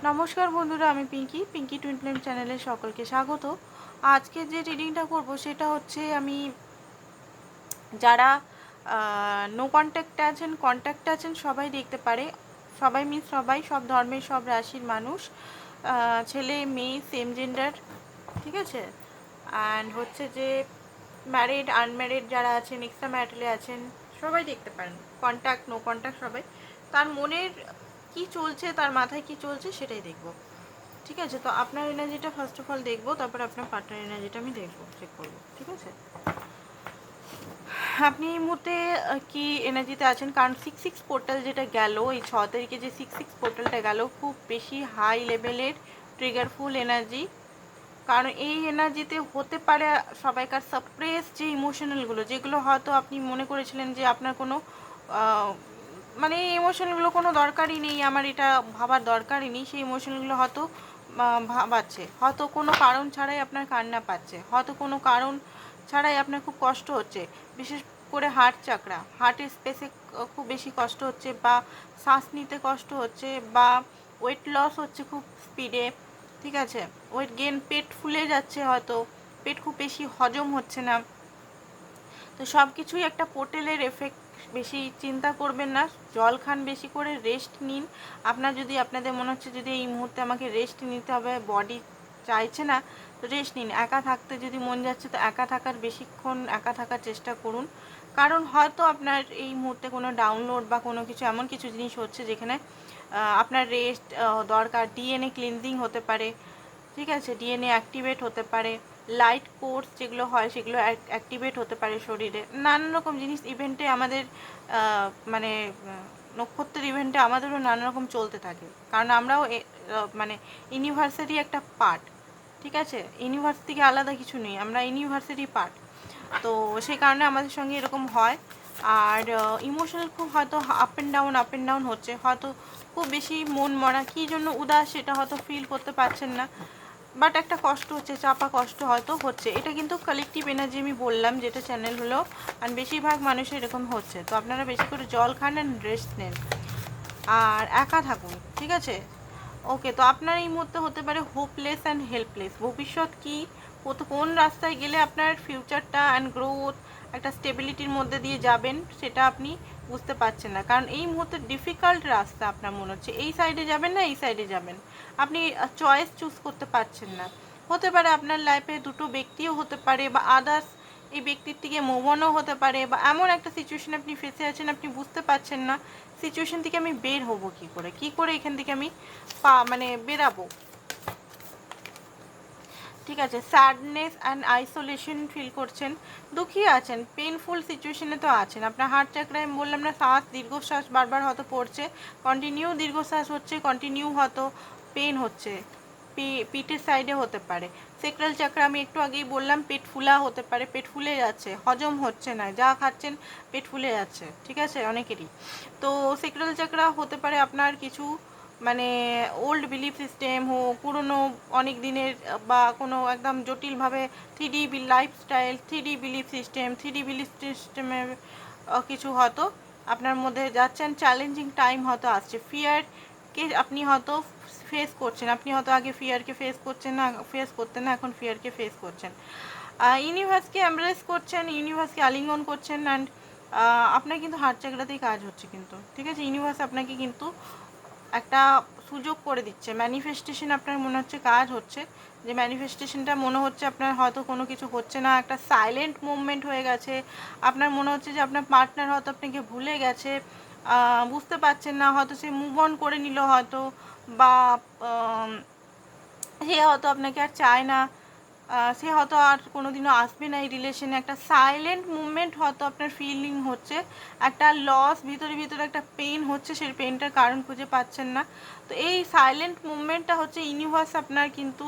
নমস্কার বন্ধুরা, আমি পিঙ্কি পিঙ্কি টুইন ফ্লেম চ্যানেলে সকলকে স্বাগত। আজকে যে রিডিংটা করব সেটা হচ্ছে আমি যারা নো কন্ট্যাক্টে আছেন কন্ট্যাক্টে আছেন, সবাই দেখতে পারে। সবাই মিন সবাই, সব ধর্মের, সব রাশির মানুষ ছেলে, মেয়ে সেম জেন্ডার ঠিক আছে? অ্যান্ড হচ্ছে যে ম্যারিড আনম্যারিড যারা আছেন এক্সট্রা ম্যারিটালে আছেন, সবাই দেখতে পারেন। কন্ট্যাক্ট নো কন্ট্যাক্ট সবাই। তার মনের কি চলছে, তার মাথায় কি চলছে সেটাই দেখব। ঠিক আছে? তো আপনার এনার্জিটা ফার্স্ট অফ অল দেখব, তারপর আপনার পার্টনার এনার্জিটা আমি দেখব চেক করব, ঠিক আছে? আপনি এই মুহূর্তে কি এনার্জিতে আছেন? কারণ সিক্স সিক্স পোর্টাল যেটা গেল, এই ছ তারিখে যে সিক্স সিক্স পোর্টালটা গেল, খুব বেশি হাই লেভেলের ট্রিগারফুল এনার্জি কারণ এই এনার্জিতে হতে পারে সবাইকার সাপ্রেস যে ইমোশনালগুলো যেগুলো হয়তো আপনি মনে করেছিলেন যে আপনার কোনো মানে এই ইমোশনগুলো কোনো দরকারই নেই, আমার এটা ভাবার দরকারই নেই, সেই ইমোশনগুলো হয়তো ভাবাচ্ছে। হয়তো কোনো কারণ ছাড়াই আপনার কান্না পাচ্ছে। হয়তো কোনো কারণ ছাড়াই আপনার খুব কষ্ট হচ্ছে। বিশেষ করে হার্ট চাকরা হার্টের স্পেসে খুব বেশি কষ্ট হচ্ছে বা শ্বাস নিতে কষ্ট হচ্ছে বা ওয়েট লস হচ্ছে খুব স্পিডে ঠিক আছে? ওয়েট গেন পেট ফুলে যাচ্ছে হয়তো, পেট খুব বেশি হজম হচ্ছে না। তো সব কিছুই একটা পোর্টেলের এফেক্ট বেশি চিন্তা করবেন না, জল খান বেশি করে রেস্ট নিন। আপনার যদি, আপনাদের মনে হচ্ছে যদি এই মুহূর্তে আমাকে রেস্ট নিতে হবে বডি চাইছে না, তো রেস্ট নিন। একা থাকতে যদি মন যাচ্ছে, তো একা থাকার বেশিক্ষণ, একা থাকার চেষ্টা করুন। কারণ হয়তো আপনার এই মুহূর্তে কোনো ডাউনলোড বা কোনো কিছু, এমন কিছু জিনিস হচ্ছে যেখানে আপনার রেস্ট দরকার। ডিএনএ ক্লিনজিং হতে পারে, ঠিক আছে? ডিএনএ অ্যাক্টিভেট হতে পারে। লাইট কোর্স যেগুলো হয় সেগুলো অ্যাক্টিভেট হতে পারে শরীরে। নানান রকম জিনিস ইভেন্টে আমাদের মানে নক্ষত্রের ইভেন্টে আমাদেরও নানা রকম চলতে থাকে। কারণ আমরাও মানে ইউনিভার্সিটি একটা পার্ট ঠিক আছে? ইউনিভার্স থেকে আলাদা কিছু নেই, আমরা ইউনিভার্সিটি পার্ট তো সেই কারণে আমাদের সঙ্গে এরকম হয়। আর ইমোশনাল খুব হয়তো up and down up and down হচ্ছে। হয়তো খুব বেশি মন মরা, কী জন্য উদাস সেটা হয়তো ফিল করতে পারছেন না। বাট একটা কষ্ট হচ্ছে, চাপা কষ্ট হয়তো হচ্ছে। এটা কিন্তু কালেকটিভ এনার্জি আমি বললাম, যেটা চ্যানেল হলো, আর বেশিরভাগ মানুষের এরকম হচ্ছে। তো আপনারা বেশি করে জল খান অ্যান্ড রেস্ট নেন। আর একা থাকুন, ঠিক আছে? ওকে তো আপনার এই মুহূর্তে হতে পারে হোপলেস অ্যান্ড হেল্পলেস ভবিষ্যৎ কি? কোন রাস্তায় গেলে আপনার ফিউচারটা অ্যান্ড গ্রোথ একটা স্টেবিলিটির মধ্যে দিয়ে যাবেন, সেটা আপনি বুঝতে পারছেন না। কারণ এই মুহূর্তে ডিফিকাল্ট রাস্তা আপনার মনে হচ্ছে। এই সাইডে যাবেন না, এই সাইডে যাবেন। আপনি চয়েস চুজ করতে পারছেন না। হতে পারে আপনার লাইফে দুটো ব্যক্তিও হতে পারে বা আদার্স এই ব্যক্তির থেকে মোবনও হতে পারে বা এমন একটা সিচুয়েশন আপনি ফেসে আছেন, আপনি বুঝতে পারছেন না। সিচুয়েশন থেকে আমি বের হব কি করে? কি করে এখান থেকে আমি পা মানে বেরাবো? ঠিক আছে স্যাডনেস অ্যান্ড আইসোলেশন ফিল করছেন, দুঃখী আছেন পেনফুল সিচুয়েশনে তো আছেন। আপনার হার্ট চাকরায় আমি বললাম না, শ্বাস, দীর্ঘশ্বাস বারবার হয়তো পড়ছে কন্টিনিউ দীর্ঘশ্বাস হচ্ছে কন্টিনিউ হয়তো পেন হচ্ছে পিঠের সাইডে হতে পারে। সেক্রাল চাকরা আমি একটু আগেই বললাম, পেট ফুলা হতে পারে, পেট ফুলে যাচ্ছে, হজম হচ্ছে না, যা খাচ্ছেন পেট ফুলে যাচ্ছে, ঠিক আছে, অনেকেরই। তো সেক্রাল চাকরা হতে পারে আপনার কিছু মানে ওল্ড বিলিফ সিস্টেম হোক, পুরনো অনেক দিনের, বা কোনো একদম জটিলভাবে three D lifestyle three D belief system three D belief সিস্টেমের কিছু হয়তো আপনার মধ্যে যাচ্ছেন চ্যালেঞ্জিং টাইম হয়তো আসছে। ফিয়ারকে আপনি হয়তো ফেস করছেন, আপনি হয়তো আগে ফিয়ারকে ফেস করছেন না ফেস করতেন না, এখন ফিয়ারকে ফেস করছেন। ইউনিভার্সকে এমব্রেস করছেন ইউনিভার্সকে আলিঙ্গন করছেন অ্যান্ড আপনার কিন্তু হার্ট চাকরাতেই কাজ হচ্ছে কিন্তু, ঠিক আছে? ইউনিভার্স আপনাকে কিন্তু একটা সুযোগ করে দিচ্ছে। ম্যানিফেস্টেশন আপনার মনে হচ্ছে কাজ হচ্ছে। যে ম্যানিফেস্টেশনটা মনে হচ্ছে আপনার হয়তো কোনো কিছু হচ্ছে না। একটা সাইলেন্ট মুভমেন্ট হয়ে গেছে। আপনার মনে হচ্ছে যে আপনার পার্টনার হয়তো আপনাকে ভুলে গেছে। বুঝতে পারছেন না। হয়তো সে মুভ অন করে নিল হয়তো বা সে হয়তো আপনাকে আর চায় না। সে হয়তো আর কোনোদিনও আসবে না এই রিলেশনে একটা সাইলেন্ট মুভমেন্ট হয়তো আপনার ফিলিং হচ্ছে। একটা লস ভিতরে ভিতরে একটা পেন হচ্ছে, সেই পেনটার কারণ খুঁজে পাচ্ছেন না। তো এই সাইলেন্ট মুভমেন্টটা হচ্ছে ইউনিভার্স আপনার কিন্তু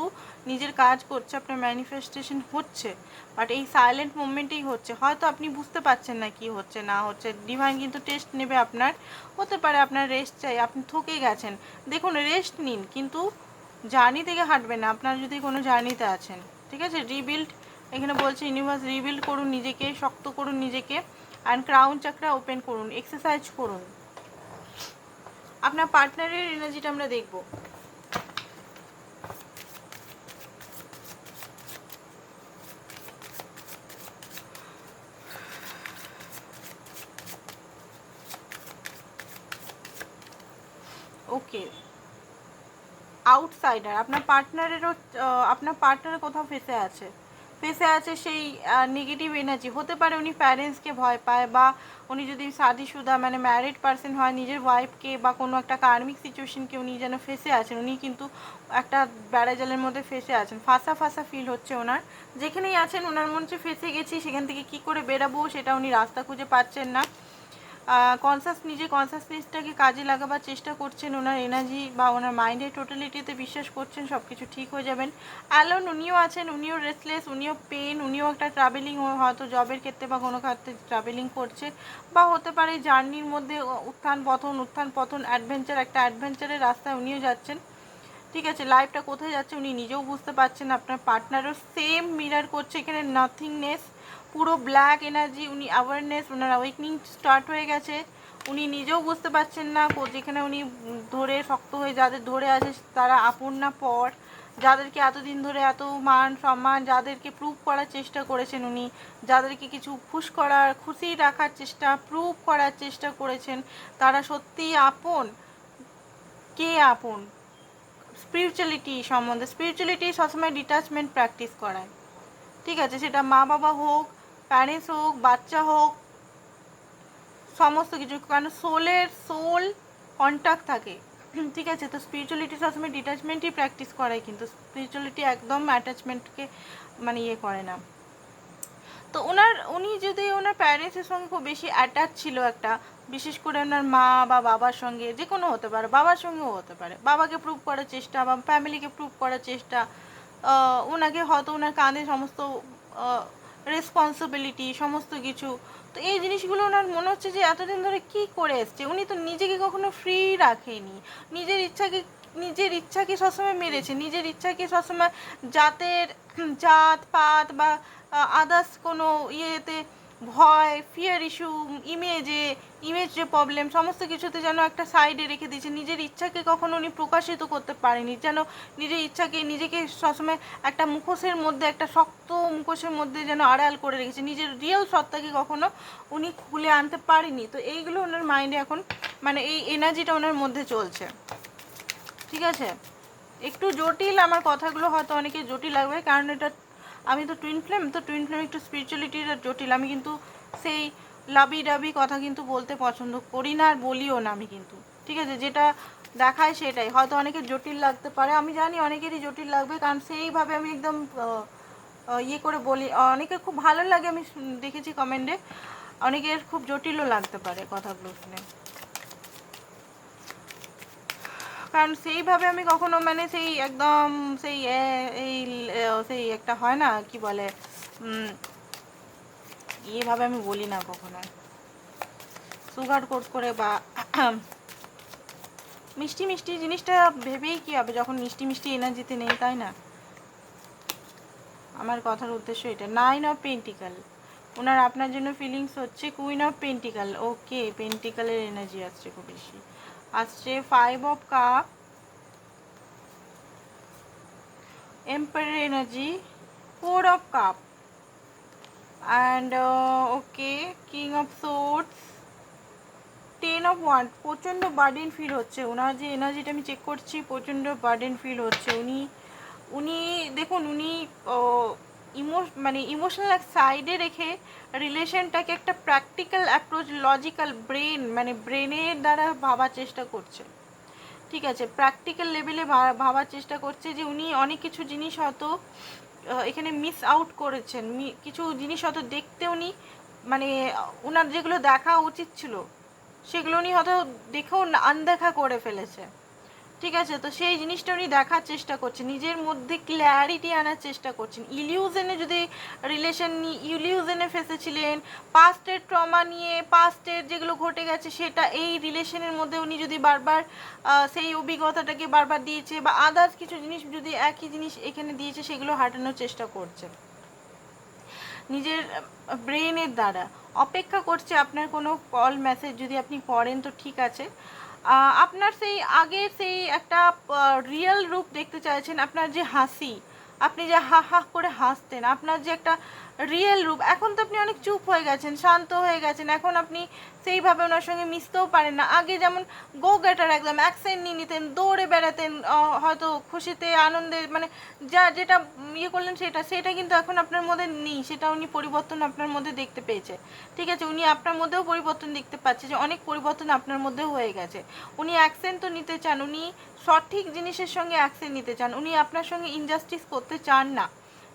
নিজের কাজ করছে, আপনার ম্যানিফেস্টেশন হচ্ছে। বাট এই সাইলেন্ট মুভমেন্টেই হচ্ছে। হয়তো আপনি বুঝতে পারছেন না কি হচ্ছে, না হচ্ছে। ডিভাইন কিন্তু টেস্ট নেবে আপনার। হতে পারে আপনার রেস্ট চাই, আপনি থকে গেছেন। দেখুন রেস্ট নিন, কিন্তু জার্নি থেকে হাঁটবেন না। আপনার যদি কোনো জার্নিতে আছেন। ঠিক আছে? রিবিল্ড এখানে বলছে ইউনিভার্স রিবিল্ড করুন নিজেকে, শক্ত করুন নিজেকে অ্যান্ড ক্রাউন চাকরা ওপেন করুন এক্সারসাইজ করুন। আপনার পার্টনারের এনার্জিটা আমরা দেখব। ওকে আউটসাইডার আপনার পার্টনারেরও আপনার পার্টনার কোথাও ফেসে আছে। ফেসে আছে সেই নেগেটিভ এনার্জি হতে পারে উনি প্যারেন্টসকে ভয় পায় বা উনি যদি শাদিশুদা মানে ম্যারিড পার্সন হয়, নিজের ওয়াইফকে বা কোনো একটা কার্মিক সিচুয়েশনকে উনি যেন ফেসে আছেন, উনি কিন্তু একটা বেড়াজালের মধ্যে ফেসে আছেন। ফাঁসা ফাঁসা ফিল হচ্ছে ওনার। যেখানেই আছেন, ওনার মনে ফেসে গেছি, সেখান থেকে কি করে বেরাবো সেটা উনি রাস্তা খুঁজে পাচ্ছেন না। নিজে কনসাসনেসটাকে কাজে লাগাবার চেষ্টা করছেন, ওনার এনার্জি বা ওনার মাইন্ডের টোটালিটিতে বিশ্বাস করছেন সব কিছু ঠিক হয়ে যাবেন। অ্যালোন উনিও আছেন, উনিও রেস্টলেস উনিও পেন উনিও একটা ট্রাভেলিং হয়তো জবের ক্ষেত্রে বা কোনো ক্ষেত্রে ট্রাভেলিং করছে বা হতে পারে জার্নির মধ্যে উত্থান পতন উত্থান পতন অ্যাডভেঞ্চার একটা অ্যাডভেঞ্চারের রাস্তায় উনিও যাচ্ছেন। ঠিক আছে লাইফটা কোথায় যাচ্ছে উনি নিজেও বুঝতে পারছেন, আপনার পার্টনারও সেম মিরার করছে, এখানে নাথিংনেস পুরো ব্ল্যাক এনার্জি উনি অ্যাওয়ারনেস ওনার অ্যাওয়েকনিং স্টার্ট হয়ে গেছে। উনি নিজেও বুঝতে পারছেন না যেখানে উনি ধরে শক্ত হয়ে যাদের ধরে আছে, তারা আপন না পর। যাদেরকে এতদিন ধরে এত মান সম্মান, যাদেরকে প্রুভ করার চেষ্টা করেছেন উনি, যাদেরকে কিছু খুশ করার, খুশি রাখার চেষ্টা প্রুভ করার চেষ্টা করেছেন, তারা সত্যিই আপন। কে আপন? স্পিরিচুয়ালিটি সম্বন্ধে। স্পিরিচুয়ালিটি সবসময় ডিটাচমেন্ট প্র্যাকটিস করায়। ঠিক আছে, সেটা মা বাবা হোক প্যারেন্টস হোক, বাচ্চা হোক, সমস্ত কিছু কারণ সোলের সোল কন্ট্যাক্ট থাকে। ঠিক আছে? তো স্পিরিচুয়ালিটি সবসময় ডিটাচমেন্টই প্র্যাকটিস করায়, কিন্তু স্পিরিচুয়ালিটি একদম অ্যাটাচমেন্টকে মানে ইয়ে করে না। তো ওনার, উনি যদি ওনার প্যারেন্টসের সঙ্গে খুব বেশি অ্যাটাচ ছিল একটা, বিশেষ করে ওনার মা বা বাবার সঙ্গে, যে কোনো হতে পারে, বাবার সঙ্গেও হতে পারে, বাবাকে প্রুভ করার চেষ্টা বা ফ্যামিলিকে প্রুভ করার চেষ্টা ওনাকে হয়তো ওনার কাঁধে সমস্ত রেসপন্সিবিলিটি সমস্ত কিছু। তো এই জিনিসগুলো ওনার মনে হচ্ছে যে এতদিন ধরে কি করে এসছে? উনি তো নিজেকে কখনো ফ্রি রাখেনি। নিজের ইচ্ছাকে নিজের ইচ্ছাকে সবসময় মেরেছে। নিজের ইচ্ছাকে সবসময় জাতের, জাত, পাত বা আদার্স কোনো ইয়েতে ভয় ফিয়ার ইস্যু ইমেজে ইমেজ যে প্রবলেম সমস্ত কিছুতে যেন একটা সাইডে রেখে দিয়েছে। নিজের ইচ্ছাকে কখনো উনি প্রকাশিত করতে পারেনি। যেন নিজের ইচ্ছাকে, নিজেকে সবসময় একটা মুখোশের মধ্যে, একটা শক্ত মুখোশের মধ্যে যেন আড়াল করে রেখেছে। নিজের রিয়েল সত্তাকে কখনো উনি খুলে আনতে পারেনি। তো এইগুলো ওনার মাইন্ডে এখন মানে এই এনার্জিটা ওনার মধ্যে চলছে। ঠিক আছে? একটু জটিল আমার কথাগুলো হয়তো অনেকে জটিল লাগবে, কারণ এটা আমি তো টুইন ফ্লেম তো টুইন ফ্লেম একটু স্পিরিচুয়ালিটির জটিল। আমি কিন্তু সেই লাবি ডাবি কথা কিন্তু বলতে পছন্দ করি না আর বলিও না আমি কিন্তু। ঠিক আছে, যেটা দেখায় সেটাই। হয়তো অনেকে জটিল লাগতে পারে, আমি জানি অনেকেরই জটিল লাগবে, কারণ সেইভাবে আমি একদম ইয়ে করে বলি। অনেকের খুব ভালো লাগে, আমি দেখেছি কমেন্টে অনেকের খুব জটিলও লাগতে পারে কথাগুলো শুনে। কারণ সেইভাবে আমি কখনো মানে সেই একদম সেই এই সেই একটা হয় না কি বলে উম, এইভাবে আমি বলি না কখনো। সুগার কোট করে বা মিষ্টি মিষ্টি জিনিসটা ভেবেই কি হবে যখন মিষ্টি মিষ্টি এনার্জিতে নেই তাই না? আমার কথার উদ্দেশ্য এটা। নাইন অফ পেন্টিকাল ওনার আপনার জন্য ফিলিংস হচ্ছে কুইন অফ পেন্টিকাল ওকে পেন্টিকালের এনার্জি আসছে খুব বেশি। আসছে five of cup empire energy four of cup and okay king of swords ten of wand প্রচণ্ড বার্ডেন ফিল হচ্ছে। ওনার যে এনার্জিটা আমি চেক করছি, প্রচণ্ড বার্ডেন ফিল হচ্ছে। উনি উনি, দেখুন, উনি ইমো মানে ইমোশনাল এক সাইডে রেখে রিলেশনটাকে একটা প্র্যাকটিক্যাল অ্যাপ্রোচ লজিক্যাল ব্রেন মানে ব্রেনের দ্বারা ভাবার চেষ্টা করছে। ঠিক আছে? প্র্যাকটিক্যাল লেভেলে ভাবার চেষ্টা করছে যে উনি অনেক কিছু জিনিস হয়তো এখানে মিস আউট করেছেন। কিছু জিনিস হয়তো দেখতে উনি মানে ওনার যেগুলো দেখা উচিত ছিল, সেগুলো উনি হয়তো দেখেও আনদেখা করে ফেলেছে। ঠিক আছে? তো সেই জিনিসটা উনি দেখার চেষ্টা করছেন। নিজের মধ্যে ক্ল্যারিটি আনার চেষ্টা করছেন। ইলিউজেনে যদি রিলেশন ইলিউজেনে ফেসেছিলেন পাস্টের ট্রমা নিয়ে পাস্টের যেগুলো ঘটে গেছে, সেটা এই রিলেশনের মধ্যে উনি যদি বারবার সেই অভিজ্ঞতাটাকে বারবার দিয়েছে বা আদার্স কিছু জিনিস যদি একই জিনিস এখানে দিয়েছে, সেগুলো হাঁটানোর চেষ্টা করছে। নিজের ব্রেনের দ্বারা। অপেক্ষা করছে আপনার কোনো কল মেসেজ যদি আপনি করেন, তো ঠিক আছে। আপনার সেই আগে সেই একটা রিয়েল রূপ দেখতে চাইছেন, আপনার যে হাসি, আপনি যে হা হা করে হাসতেন, আপনার যে একটা রিয়েল রূপ। এখন তো আপনি অনেক চুপ হয়ে গেছেন, শান্ত হয়ে গেছেন। এখন আপনি সেইভাবে ওনার সঙ্গে মিশতেও পারেন না। আগে যেমন গো গেটার একদম অ্যাকসেন্ট নিয়ে নিতেন, দৌড়ে বেড়াতেন হয়তো খুশিতে, আনন্দে মানে যা যেটা ইয়ে করলেন সেটা সেটা কিন্তু এখন আপনার মধ্যে নেই। সেটা উনি পরিবর্তন আপনার মধ্যে দেখতে পেয়েছে। ঠিক আছে, উনি আপনার মধ্যেও পরিবর্তন দেখতে পাচ্ছে যে অনেক পরিবর্তন আপনার মধ্যেও হয়ে গেছে। উনি অ্যাকসেন্ট তো নিতে চান, উনি সঠিক জিনিসের সঙ্গে অ্যাকসেন্ট নিতে চান, উনি আপনার সঙ্গে ইনজাস্টিস করতে চান না।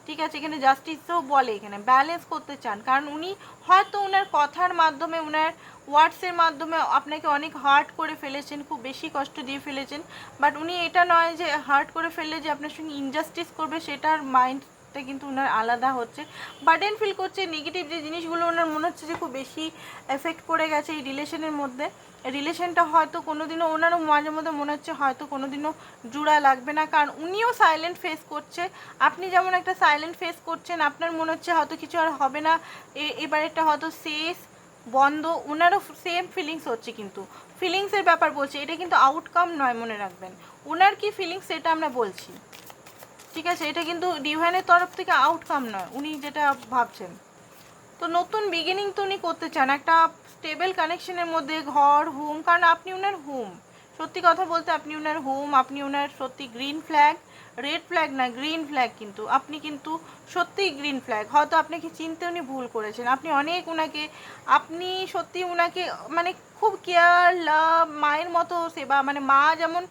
ঠিক আছে, এখানে জাস্টিসও বলে এখানে ব্যালেন্স করতে চান। কারণ উনি হয়তো ওনার কথার মাধ্যমে ওনার ওয়ার্ডসের মাধ্যমে আপনাকে অনেক হার্ট করে ফেলেছেন, খুব বেশি কষ্ট দিয়ে ফেলেছেন। বাট উনি এটা নয় যে হার্ট করে ফেললে যে আপনার সঙ্গে ইনজাস্টিস করবে, সেটার মাইন্ডটা কিন্তু ওনার আলাদা হচ্ছে। বার্ডেন ফিল করছে নেগেটিভ যে জিনিসগুলো ওনার মনে হচ্ছে যে খুব বেশি এফেক্ট পড়ে গেছে এই রিলেশনের মধ্যে। রিলেশনটা হয়তো কোনোদিনও ওনারও মাঝে মধ্যে মনে হচ্ছে হয়তো কোনোদিনও জোড়া লাগবে না। কারণ উনিও সাইলেন্ট ফেস করছে। আপনি যেমন একটা সাইলেন্ট ফেস করছেন, আপনার মনে হচ্ছে হয়তো কিছু আর হবে না। এবার এটা হয়তো শেষ, বন্ধ, ওনারও সেম ফিলিংস হচ্ছে কিন্তু। ফিলিংসের ব্যাপার বলছি, এটা কিন্তু আউটকাম নয় মনে রাখবেন। ওনার কি ফিলিংস সেটা আমরা বলছি। ঠিক আছে? এটা কিন্তু ডিভাইনের তরফ থেকে আউটকাম নয়। উনি যেটা ভাবছেন। তো নতুন বিগিনিং তো উনি করতে চান। একটা স্টেবল কানেকশনের মধ্যে ঘর হোম কারণ আপনি ওনার হোম সত্যি কথা বলতে আপনি ওনার হোম আপনি ওনার সত্যি গ্রিন ফ্ল্যাগ রেড ফ্ল্যাগ না গ্রিন ফ্ল্যাগ কিন্তু। আপনি কিন্তু সত্যিই গ্রিন ফ্ল্যাগ হয়তো আপনাকে চিনতে উনি ভুল করেছেন। আপনি অনেক ওনাকে আপনি সত্যি ওনাকে মানে খুব কেয়ার লাভ মায়ের মতো সেবা মানে মা যেমন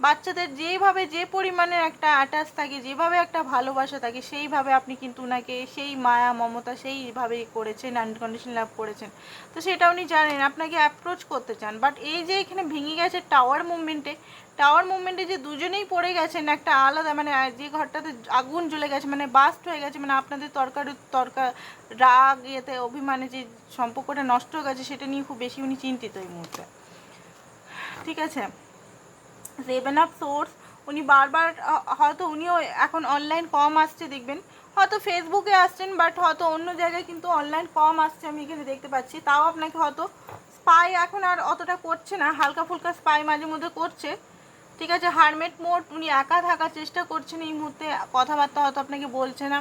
বাচ্চাদের যেভাবে যে পরিমাণের একটা অ্যাটাচ থাকে, যেভাবে একটা ভালোবাসা থাকে, সেইভাবে আপনি কিন্তু ওনাকে সেই মায়া, মমতা সেইভাবেই করেছেন আনকন্ডিশন লাভ করেছেন। তো সেটা উনি জানেন, আপনাকে অ্যাপ্রোচ করতে চান। বাট এই যে এখানে ভেঙে গেছে টাওয়ার মুভমেন্টে টাওয়ার মুভমেন্টে যে দুজনেই পড়ে গেছেন একটা আলাদা মানে যে ঘরটাতে আগুন জ্বলে গেছে মানে বাস্ট হয়ে গেছে মানে আপনাদের তরকারি তরকার, তরকা, রাগ, ইয়েতে, অভিমানে যে সম্পর্কটা নষ্ট হয়ে গেছে, সেটা নিয়ে খুব বেশি উনি চিন্তিত এই মুহূর্তে। ঠিক আছে? সেভেন অফ সোর্স উনি বারবার হয়তো উনিও এখন অনলাইন কম আসছে দেখবেন। হয়তো ফেসবুকে আসছেন বাট হয়তো অন্য জায়গায় কিন্তু অনলাইন কম আসছে, আমি এখানে দেখতে পাচ্ছি। তাও আপনাকে হয়তো স্পাই এখন আর অতটা করছে না, হালকা ফুলকা স্পাই মাঝে মধ্যে করছে। ঠিক আছে হারমেট মোড উনি একা থাকার চেষ্টা করছেন এই মুহূর্তে, কথাবার্তা হয়তো আপনাকে বলছে না।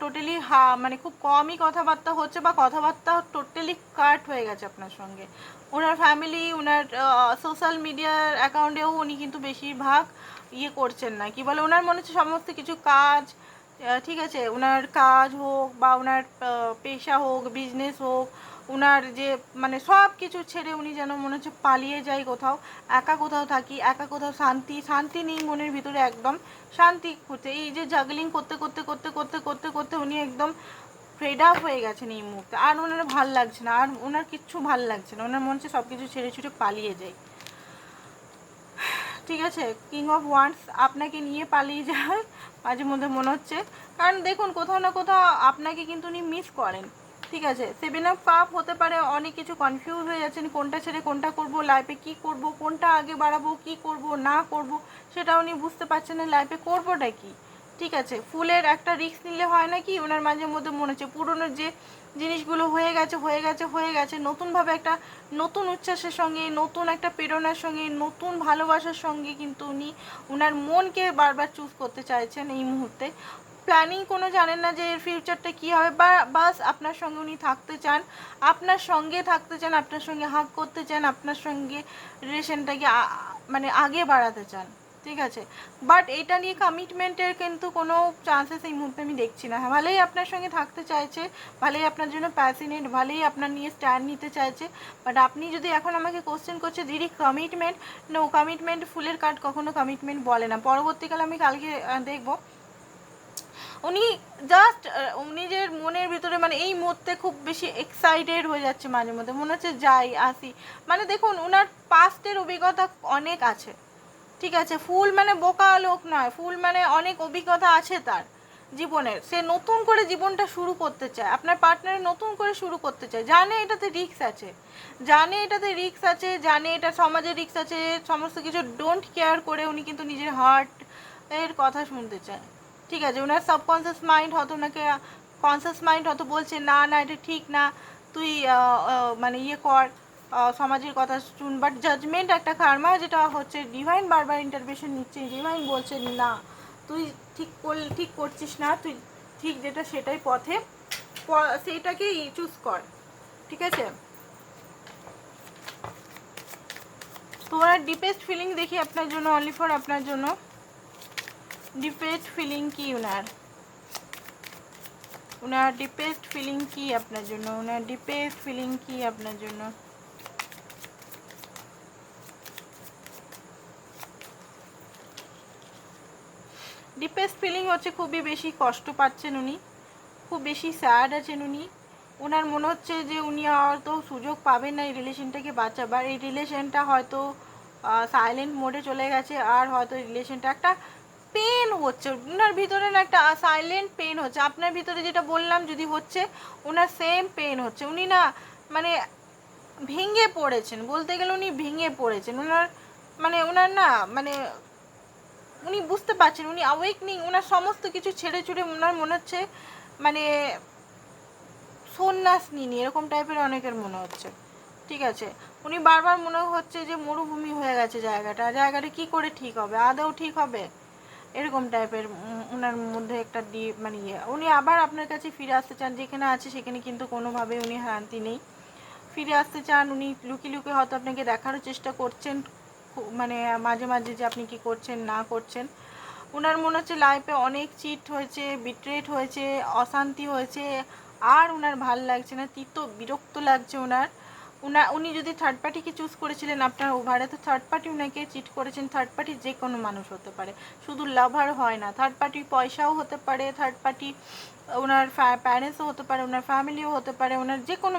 টোটালি হা মানে খুব কমই কথাবার্তা হচ্ছে বা কথাবার্তা টোটালি কাট হয়ে গেছে আপনার সঙ্গে। ওনার ফ্যামিলি ওনার সোশ্যাল মিডিয়ার অ্যাকাউন্টেও উনি কিন্তু বেশিরভাগ ইয়ে করছেন না। কি বলে, ওনার মনে হচ্ছে সমস্ত কিছু কাজ ঠিক আছে, ওনার কাজ হোক বা ওনার পেশা হোক বিজনেস হোক ওনার যে মানে সব কিছু ছেড়ে উনি যেন মনে হচ্ছে পালিয়ে যায় কোথাও, একা কোথাও থাকি, একা কোথাও শান্তি শান্তি নেই মনের ভিতরে একদম, শান্তি হচ্ছে এই যে জাগলিং করতে করতে করতে করতে করতে করতে উনি একদম ফেড আপ হয়ে গেছেন এই মুহূর্তে। আর ওনার ভালো লাগছে না, আর ওনার কিচ্ছু ভালো লাগছে না। ওনার মনে হচ্ছে সব কিছু ছেড়ে ছুটে পালিয়ে যায়। ঠিক আছে কিং অফ ওয়ান্স আপনাকে নিয়ে পালিয়ে যায় মাঝে মধ্যে মনে হচ্ছে। কারণ দেখুন, কোথাও না কোথাও আপনাকে কিন্তু উনি মিস করেন। ঠিক আছে সেভেন অফ কাপ হতে পারে, অনেক কিছু কনফিউজ হয়ে যাচ্ছেন, কোনটা ছেড়ে কোনটা করব লাইফে কি করব, কোনটা আগে বাড়াবো, কি করব, না করব সেটা উনি বুঝতে পারছেন না লাইফে করবোটা কি? ঠিক আছে, ফুলের একটা রিস্ক নিলে হয় না কি? ওনার মাঝে মধ্যে মনে হচ্ছে, পুরনো যে জিনিসগুলো হয়ে গেছে হয়ে গেছে হয়ে গেছে, নতুনভাবে একটা নতুন উচ্ছ্বাসের সঙ্গে, নতুন একটা প্রেরণার সঙ্গে, নতুন ভালোবাসার সঙ্গে কিন্তু উনি ওনার মনকে বারবার চুজ করতে চাইছেন এই মুহূর্তে। প্ল্যানিং কোনো জানেন না যে এর ফিউচারটা কী হবে? বা, বাস আপনার সঙ্গে উনি থাকতে চান, আপনার সঙ্গে থাকতে চান, আপনার সঙ্গে হাক করতে চান, আপনার সঙ্গে রিলেশনটাকে মানে আগে বাড়াতে চান, ঠিক আছে? বাট এটা নিয়ে কমিটমেন্টের কিন্তু কোনো চান্সেস এই মুহূর্তে আমি দেখছি না। হ্যাঁ ভালোই আপনার সঙ্গে থাকতে চাইছে, ভালোই আপনার জন্য প্যাসিনেট ভালোই আপনার নিয়ে স্ট্যান্ড নিতে চাইছে বাট আপনি যদি এখন আমাকে কোশ্চেন করছে, দিদি কমিটমেন্ট নো কমিটমেন্ট ফুলের কার্ড কখনো কমিটমেন্ট বলে না। পরবর্তীকালে আমি কালকে দেখব। উনি জাস্ট নিজের মনের ভিতরে মানে এই মুহূর্তে খুব বেশি এক্সাইটেড হয়ে যাচ্ছে মাঝে মধ্যে। মনে হচ্ছে যাই, আসি। মানে দেখুন ওনার পাস্টের অভিজ্ঞতা অনেক আছে। ঠিক আছে, ফুল মানে বোকা লোক নয়। ফুল মানে অনেক অভিজ্ঞতা আছে তার জীবনের। সে নতুন করে জীবনটা শুরু করতে চায়। আপনার পার্টনার নতুন করে শুরু করতে চায়। জানে এটাতে রিস্ক আছে। জানে এটাতে রিস্ক আছে, জানে এটা সমাজে রিস্ক আছে। সমস্ত কিছু ডোন্ট কেয়ার করে উনি কিন্তু নিজের হার্ট এর কথা শুনতে চায়। ঠিক আছে ওনার সাবকনসিয়াস মাইন্ড হয়তো ওনাকে কনসিয়াস মাইন্ড হয়তো বলছে, না না, এটা ঠিক না, তুই মানে ইয়ে কর সমাজের কথা শুন। বাট জাজমেন্ট একটা কার্মা যেটা হচ্ছে ডিভাইন বারবার ইন্টারভেশন নিচ্ছে ডিভাইন বলছে, না, তুই ঠিক করল ঠিক করছিস না, তুই ঠিক যেটা সেটাই পথে সেইটাকেই চুজ কর। ঠিক আছে? তোমার ডিপেস্ট ফিলিং দেখি আপনার জন্য অনলি ফর আপনার জন্য। ডিপেস্ট ফিলিং কি ওনার ওনার ডিপেস্ট ফিলিং কি আপনার জন্য? ওনার ডিপেস্ট ফিলিং কি আপনার জন্য? ডিপেস্ট ফিলিং হচ্ছে খুবই বেশি কষ্ট পাচ্ছেন উনি, খুব বেশি স্যাড আছেন উনি। ওনার মনে হচ্ছে যে উনি হয়তো সুযোগ পাবেন না এই রিলেশনটাকে বাঁচাবার। এই রিলেশনটা হয়তো সাইলেন্ট মোডে চলে গেছে, আর হয়তো রিলেশনটা একটা পেন হচ্ছে। ওনার ভিতরে না একটা সাইলেন্ট পেন হচ্ছে। আপনার ভিতরে যেটা বললাম যদি হচ্ছে ওনার সেম পেন হচ্ছে। উনি না মানে ভেঙে পড়েছেন। বলতে গেলে উনি ভেঙে পড়েছেন। ওনার মানে ওনার না মানে উনি বুঝতে পারছেন, উনি অ্যাওয়েকনিং ওনার সমস্ত কিছু ছেড়ে ছুড়ে ওনার মনে হচ্ছে মানে সন্ন্যাস নিনি এরকম টাইপের অনেকের মনে হচ্ছে। ঠিক আছে? উনি বারবার মনে হচ্ছে যে মরুভূমি হয়ে গেছে জায়গাটা। জায়গাটা কি করে ঠিক হবে? আদৌ ঠিক হবে? এরকম টাইপের ওনার মধ্যে একটা ডি মানে ইয়ে। উনি আবার আপনার কাছে ফিরে আসতে চান, যেখানে আছে সেখানে কিন্তু কোনোভাবে উনি শান্তি নেই। ফিরে আসতে চান, উনি লুকিয়ে লুকিয়ে হয়তো আপনাকে দেখারও চেষ্টা করছেন মানে মাঝে মাঝে যে আপনি কি করছেন, না করছেন। ওনার মনে হচ্ছে লাইফে অনেক চিট হয়েছে বিট্রেট হয়েছে, অশান্তি হয়েছে, আর ওনার ভালো লাগছে না, তিতো বিরক্ত লাগছে ওনার উনার উনি যদি থার্ড পার্টিকে চুজ করেছিলেন, আপনার ওভারে তো থার্ড পার্টি উনাকে চিট করেছেন থার্ড পার্টি যে কোনো মানুষ হতে পারে। শুধু লাভার হয় না থার্ড পার্টি পয়সাও হতে পারে থার্ড পার্টি ওনার প্যারেন্টসও হতে পারে ওনার ফ্যামিলিও হতে পারে ওনার যে কোনো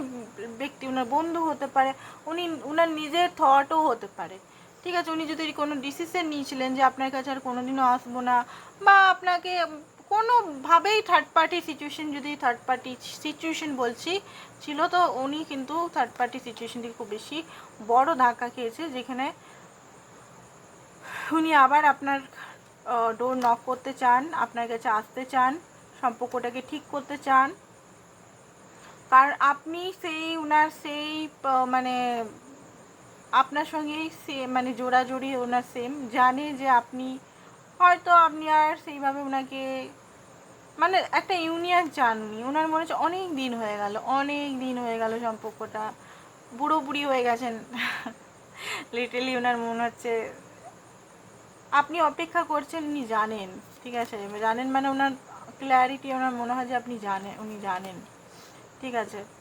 ব্যক্তি ওনার বন্ধু হতে পারে, উনি ওনার নিজের থটও হতে পারে। ঠিক আছে, উনি যদি কোনো ডিসিশন নিয়েছিলেন যে আপনার কাছে আর কোনোদিনও আসব না, বা আপনাকে কোনোভাবেই থার্ড পার্টি সিচুয়েশন যদি থার্ড পার্টি সিচুয়েশন বলছি, ছিল তো উনি কিন্তু থার্ড পার্টি সিচুয়েশন থেকে খুব বেশি বড় ধাক্কা খেয়েছে, যেখানে উনি আবার আপনার ডোর নক করতে চান, আপনার কাছে আসতে চান, সম্পর্কটাকে ঠিক করতে চান। কারণ আপনি সেই, উনার সেই মানে আপনার সঙ্গেই সে মানে জোড়াজোড়ি ওনার সেম জানে যে আপনি হয়তো আপনি আর সেইভাবে ওনাকে মানে একটা ইউনিয়ন চান উনি ওনার মনে হচ্ছে অনেক দিন হয়ে গেল, অনেক দিন হয়ে গেল সম্পর্কটা। বুড়ো বুড়ি হয়ে গেছেন। লিটারলি ওনার মনে হচ্ছে, আপনি অপেক্ষা করছেন, উনি জানেন। ঠিক আছে? জানেন মানে ওনার ক্ল্যারিটি ওনার মনে হয় যে আপনি জানেন উনি জানেন। ঠিক আছে?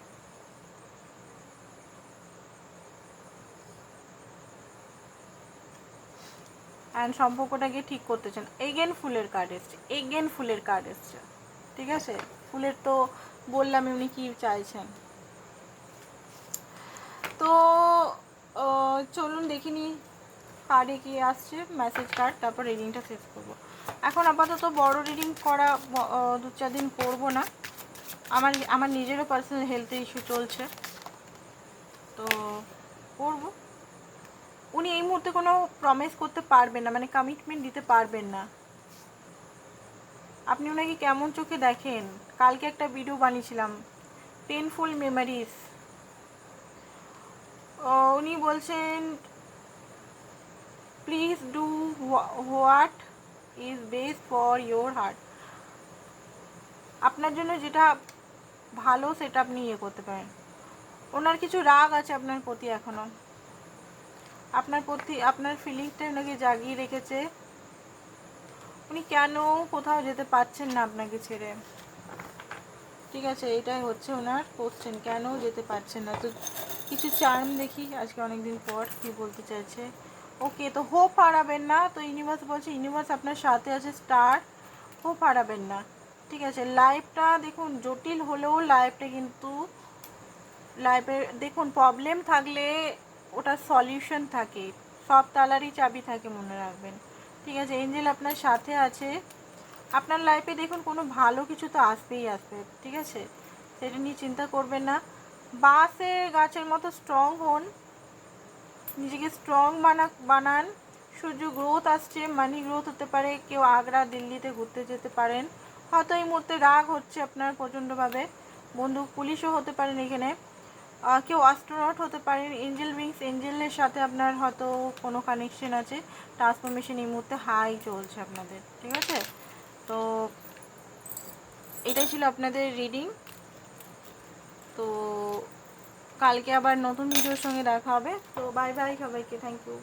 সম্পর্কটাকে ঠিক করতে চান। এগেন ফুলের কার্ড এসছে। এগেন ফুলের কার্ড এসছে। ঠিক আছে? ফুলের তো বললাম উনি কি চাইছেন। তো চলুন দেখিনি কার্ডে কি আসছে। মেসেজ কার্ড তারপর রিডিংটা শেষ করব। এখন আপাতত বড় রিডিং করা দু চার দিন করব না। আমার আমার নিজেরও পার্সোনাল হেলথ ইস্যু চলছে। তো, করব। উনি এই মুহূর্তে কোনো প্রমিস করতে পারবেন না মানে কমিটমেন্ট দিতে পারবেন না। আপনি ওনাকে কেমন চোখে দেখেন? কালকে একটা ভিডিও বানিয়েছিলাম পেনফুল মেমারিজ উনি বলছেন please do what is best for your heart আপনার জন্য যেটা ভালো, সেটা আপনি ইয়ে করতে পারেন। ওনার কিছু রাগ আছে আপনার প্রতি এখনও। আপনার প্রতি আপনার ফিলিংসটা ওনাকে জাগিয়ে রেখেছে? উনি কেন কোথাও যেতে পারছেন না আপনাকে ছেড়ে? ঠিক আছে, এটাই হচ্ছে ওনার কোশ্চেন কেন যেতে পারছেন না? তো কিছু চার্ম দেখি, আজকে অনেকদিন পর কি বলতে চাইছে। ওকে, তো হোপ হারাবেন না, তো ইউনিভার্স বলছে ইউনিভার্স আপনার সাথে আছে স্টার হোপ হারাবেন না। ঠিক আছে লাইফটা দেখুন, জটিল হলেও লাইফটা কিন্তু লাইফে দেখুন প্রবলেম থাকলে ওটার সলিউশন থাকে। সব তালারই চাবি থাকে, মনে রাখবেন। ঠিক আছে এঞ্জেল আপনার সাথে আছে। আপনার লাইফে দেখুন, কোনো ভালো কিছু তো আসবেই আসবে, ঠিক আছে? সেটা নিয়ে চিন্তা করবেন না। বাঁশের গাছের মতো স্ট্রং হন। নিজেকে স্ট্রং বানা, বানান। সূর্য গ্রোথ আসছে মানি গ্রোথ হতে পারে। কেউ আগ্রা, দিল্লিতে ঘুরতে যেতে পারেন। হয়তো এই মুহূর্তে রাগ হচ্ছে আপনার প্রচণ্ডভাবে। বন্ধু, পুলিশও হতে পারেন এখানে। কেউ অ্যাস্ট্রোনট হতে পারেন এঞ্জেল উইংস এঞ্জেলের সাথে আপনার হয়তো কোনো কানেকশন আছে। ট্রান্সফরমেশন এই মুহূর্তে হাই চলছে আপনাদের, ঠিক আছে? তো এটাই ছিল আপনাদের রিডিং তো কালকে আবার নতুন ভিডিওর সঙ্গে দেখা হবে। তো বাই বাই সবাইকে থ্যাংক ইউ